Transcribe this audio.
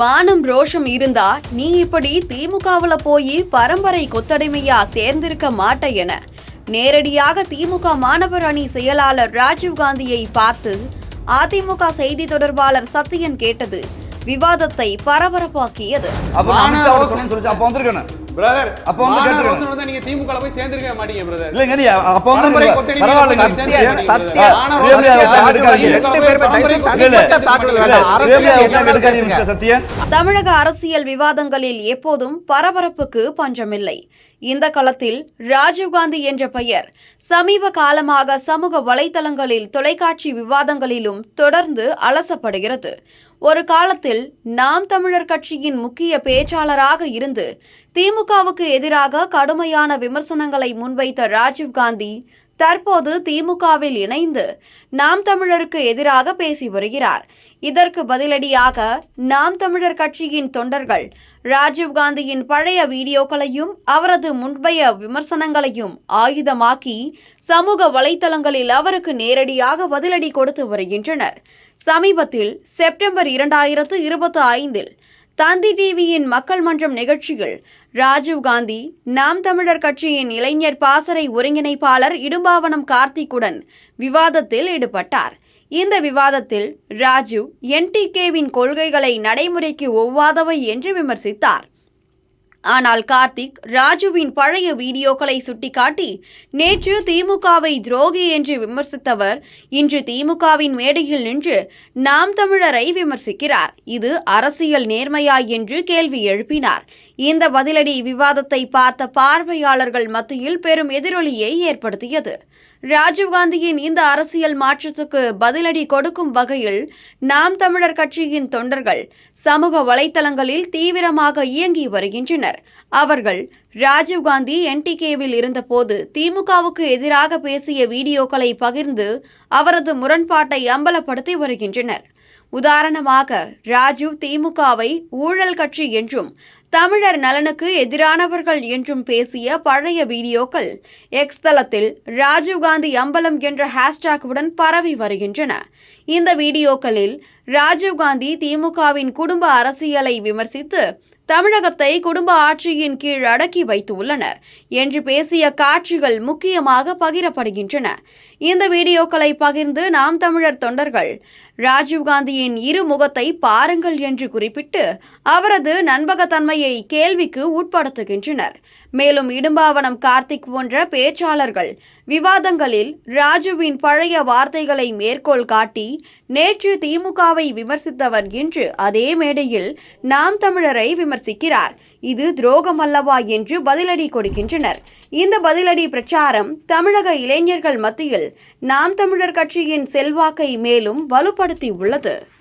மானம் ரோஷம் இருந்தா நீ இப்படி திமுகவுல போய் பரம்பரை கொத்தடிமையா சேர்ந்திருக்க மாட்ட என. நேரடியாக திமுக மாணவர் அணி செயலாளர் ராஜீவ்காந்தியை பார்த்து அதிமுக செய்தி தொடர்பாளர் சத்தியன் கேட்டது விவாதத்தை பரபரப்பாக்கியது. பிரதர் அப்ப வந்து நீங்க திமுக போய் சேர்ந்திருக்க மாட்டீங்க பிரதர் இல்லைங்க அப்ப வந்து. தமிழக அரசியல் விவாதங்களில் எப்போதும் பரபரப்புக்கு பஞ்சமில்லை. இந்த களத்தில் ராஜீவ்காந்தி என்ற பெயர் சமீப காலமாக சமூக வலைதளங்களில் தொலைக்காட்சி விவாதங்களிலும் தொடர்ந்து அலசப்படுகிறது. ஒரு காலத்தில் நாம் தமிழர் கட்சியின் முக்கிய பேச்சாளராக இருந்து திமுகவுக்கு எதிராக கடுமையான விமர்சனங்களை முன்வைத்த ராஜீவ்காந்தி தற்போது திமுகவில் இணைந்து நாம் தமிழருக்கு எதிராக பேசி வருகிறார். இதற்கு பதிலடியாக நாம் தமிழர் கட்சியின் தொண்டர்கள் ராஜீவ்காந்தியின் பழைய வீடியோக்களையும் அவரது முன்பைய விமர்சனங்களையும் ஆயுதமாக்கி சமூக வலைத்தளங்களில் அவருக்கு நேரடியாக பதிலடி கொடுத்து வருகின்றனர். சமீபத்தில் செப்டம்பர் இரண்டாயிரத்து இருபத்தி ஐந்தில் தந்தி டிவியின் மக்கள் மன்றம் நிகழ்ச்சியில் ராஜீவ்காந்தி நாம் தமிழர் கட்சியின் இளைஞர் பாசறை ஒருங்கிணைப்பாளர் இடும்பாவனம் கார்த்திக்குடன் விவாதத்தில் ஈடுபட்டார். இந்த விவாதத்தில் ராஜீவ் என்டிகேவின் கொள்கைகளை நடைமுறைக்கு ஒவ்வாதவை என்று விமர்சித்தார். ஆனால் கார்த்திக் ராஜுவின் பழைய வீடியோக்களை சுட்டிக்காட்டி நேற்று திமுகவை துரோகி என்று விமர்சித்தவர் இன்று திமுகவின் மேடையில் நின்று நாம் தமிழரை விமர்சிக்கிறார். இது அரசியல் நேர்மையா என்று கேள்வி எழுப்பினார். இந்த பதிலடி விவாதத்தை பார்த்த பார்வையாளர்கள் மத்தியில் பெரும் எதிரொலியை ஏற்படுத்தியது. ராஜீவ்காந்தியின் இந்த அரசியல் மாற்றத்துக்கு பதிலடி கொடுக்கும் வகையில் நாம் தமிழர் கட்சியின் தொண்டர்கள் சமூக வலைத்தளங்களில் தீவிரமாக இயங்கி வருகின்றனர். அவர்கள் ராஜீவ்காந்தி என்டிகேவில் இருந்தபோது திமுகவுக்கு எதிராக பேசிய வீடியோக்களை பகிர்ந்து அவரது முரண்பாட்டை அம்பலப்படுத்தி வருகின்றனர். உதாரணமாக ராஜீவ் திமுகவை ஊழல் கட்சி என்றும் தமிழர் நலனுக்கு எதிரானவர்கள் என்றும் பேசிய பழைய வீடியோக்கள் எக்ஸ் தளத்தில் ராஜீவ்காந்தி அம்பலம் என்ற ஹேஷ்டாகுடன் பரவி வருகின்றன. இந்த வீடியோக்களில் ராஜீவ்காந்தி திமுகவின் குடும்ப அரசியலை விமர்சித்து தமிழகத்தை குடும்ப ஆட்சியின் கீழ் அடக்கி வைத்துள்ளனர் என்று பேசிய காட்சிகள் முக்கியமாக பகிரப்படுகின்றன. இந்த வீடியோக்களை பகிர்ந்து நாம் தமிழர் தொண்டர்கள் ராஜீவ்காந்தியின் இரு முகத்தை பாருங்கள் என்று குறிப்பிட்டு அவரது நண்பகத்தன்மை நண்பகத்தன்மையை கேள்விக்கு உட்படுத்துகின்றனர். மேலும் இடும்பாவனம் கார்த்திக் போன்ற பேச்சாளர்கள் விவாதங்களில் ராஜுவின் பழைய வார்த்தைகளை மேற்கோள் காட்டி நேற்று திமுகவை விமர்சித்தவர் என்று அதே மேடையில் நாம் தமிழரை விமர்சிக்கிறார். இது துரோகம் அல்லவா? என்று பதிலடி கொடுக்கின்றனர். இந்த பதிலடி பிரச்சாரம் தமிழக இளைஞர்கள் மத்தியில் நாம் தமிழர் கட்சியின் செல்வாக்கை மேலும் வலுப்படுத்தி உள்ளது